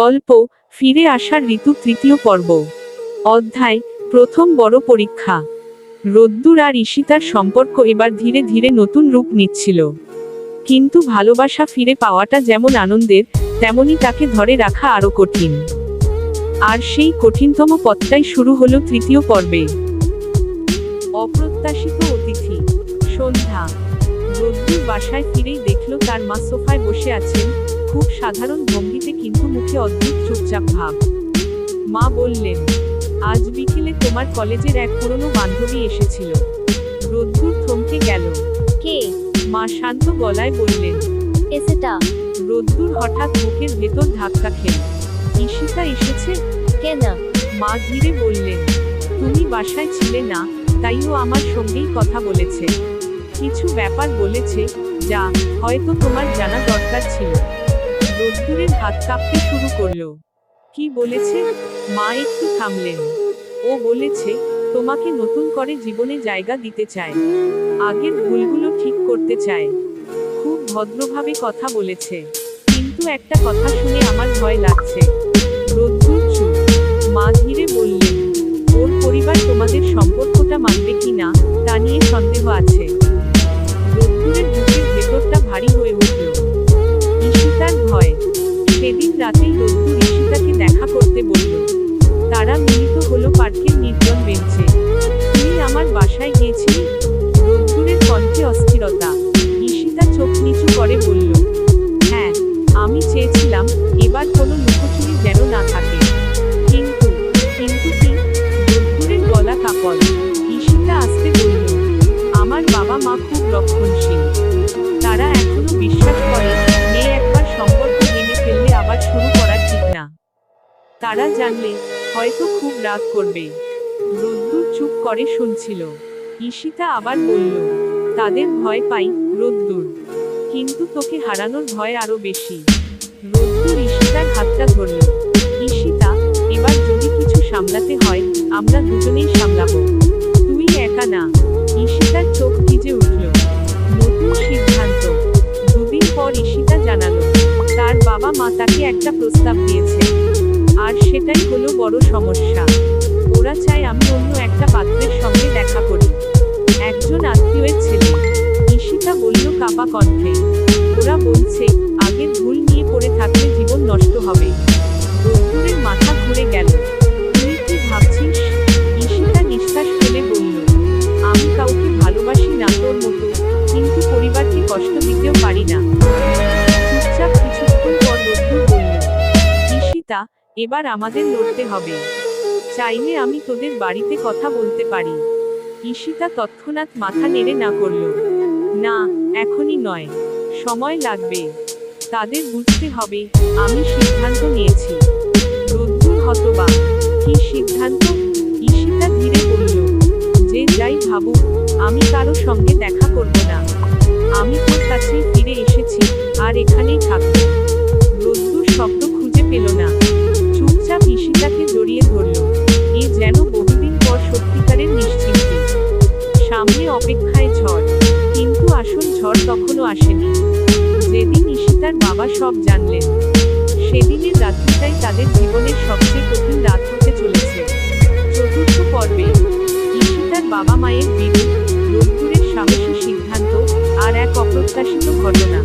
গল্প, ফিরে আসার ঋতু তৃতীয় পর্ব। অধ্যায়, প্রথম বড় পরীক্ষা। রোদ্দুর আর ঈশিতার সম্পর্ক এবার ধীরে ধীরে নতুন রূপ নিচ্ছিল। কিন্তু ভালোবাসা ফিরে পাওয়াটা যেমন আনন্দের, তেমনি তাকে ধরে রাখা আরও কঠিন। আর সেই কঠিনতম পথটাই শুরু হলো তৃতীয় পর্বে। অপ্রত্যাশিত অতিথি, সন্ধ্যা। রোদ্দুর বাসায় ফিরেই দেখল তার মা সোফায় বসে আছেন। খুব সাধারণ ভঙ্গিতে কিন্তু মুখে অদ্ভুত চুপচাপ ভাব। মা বললেন আজ বিকেলে তোমার কলেজের এক পুরনো বান্ধবী এসেছিল। রোদ্দুর থমকে গেল। কে? মা শান্ত গলায় বললেন এসেটা রোদ্দুর হঠাৎ মুখের ভেতর ধাক্কা খেল। ঈশিতা এসেছে? কেন? মা ধীরে বললেন তুমি বাসায় ছিলে না তাইও আমার সঙ্গেই কথা বলেছে। কিছু ব্যাপার বলেছে যা হয়তো তোমার জানা দরকার ছিল। রোদ্দুরের হাত কাঁপতে শুরু করল। কি বলেছে? মা একটু থামলেন। ও বলেছে, তোমাকে নতুন করে জীবনে জায়গা দিতে চায় আগের ভুলগুলো ঠিক করতে চায় খুব ভদ্রভাবে কথা বলেছে। কিন্তু একটা কথা শুনে আমার ভয় লাগছে। রোদ্দুর চুপ। মা ধীরে বললেন, ওর পরিবার তোমাদের সম্পর্কটা মানবে কি না তা নিয়ে সন্দেহ আছে। ভারী হয়ে উঠল। ভয় সেদিন রাতেই রোদ্দুর তারা জানলে হয়তো খুব রাগ করবে। রোদ্দুর চুপ করে শুনছিল। ঈশিতা আবার বলল, তাদের ভয় পাই রোদ্দুর। কিন্তু তোকে হারানোর ভয় আরও বেশি। রোদ্দুর ঈশিতার হাতটা ধরল। ঈশিতা, এবার যদি কিছু সামলাতে হয়, আমরা দুজনেই সামলাবো। তুই একা না। ঈশিতার চোখ ভিজে উঠল। নতুন সিদ্ধান্ত। দুদিন পর ঈশিতা জানালো, তার বাবা মা তাকে একটা প্রস্তাব দিয়েছে। বড় সমস্যা। ওরা চায় আমি অন্য একটা পাত্রের সঙ্গে দেখা করি। একজন আত্মীয়ের ছেলে। ঈশিতা বলল কাপা কণ্ঠে। ওরা বলছে আগের ভুল নিয়ে পড়ে থাকলে জীবন নষ্ট হবে। এবার আমাদের লড়তে হবে। চাইলে আমি তোদের বাড়িতে কথা বলতে পারি। ঈশিতা তৎক্ষণাৎ মাথা নেড়ে না করল। না, এখনই নয়। সময় লাগবে। তাদের বুঝতে হবে, আমি সিদ্ধান্ত নিয়েছি। বাবা সব জানলেন। সেদিনের রাত্রিটাই তাদের জীবনের সবচেয়ে কঠিন রাত হতে চলেছে। চতুর্থ পর্বে ঈশিতার বাবা মায়ের বিরুদ্ধ রোদ্দুরের সাহসী সিদ্ধান্ত আর এক অপ্রত্যাশিত ঘটনা।